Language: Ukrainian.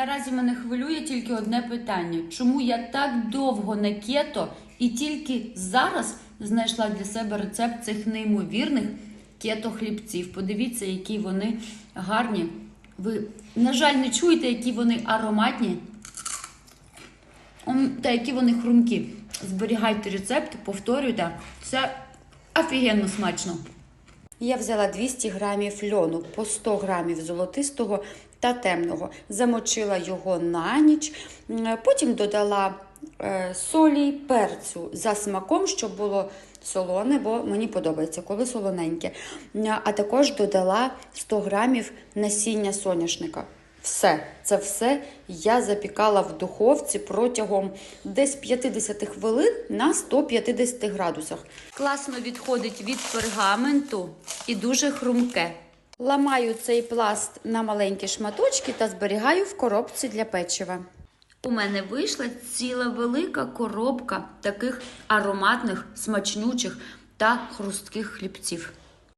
Наразі мене хвилює тільки одне питання: чому я так довго на кето і тільки зараз знайшла для себе рецепт цих неймовірних кето-хлібців? Подивіться, які вони гарні. Ви, на жаль, не чуєте, які вони ароматні. Та які вони хрумкі. Зберігайте рецепт, повторюйте. Це офігенно смачно. Я взяла 200 грамів льону по 100 грамів золотистого та темного. Замочила його на ніч, потім додала е, солі, перцю за смаком, щоб було солоне, бо мені подобається, коли солоненьке. А також додала 100 грамів насіння соняшника. Все, це все я запікала в духовці протягом десь 50 хвилин на 150 градусах. Класно відходить від пергаменту і дуже хрумке. Ламаю цей пласт на маленькі шматочки та зберігаю в коробці для печива. У мене вийшла ціла велика коробка таких ароматних, смачнючих та хрустких хлібців.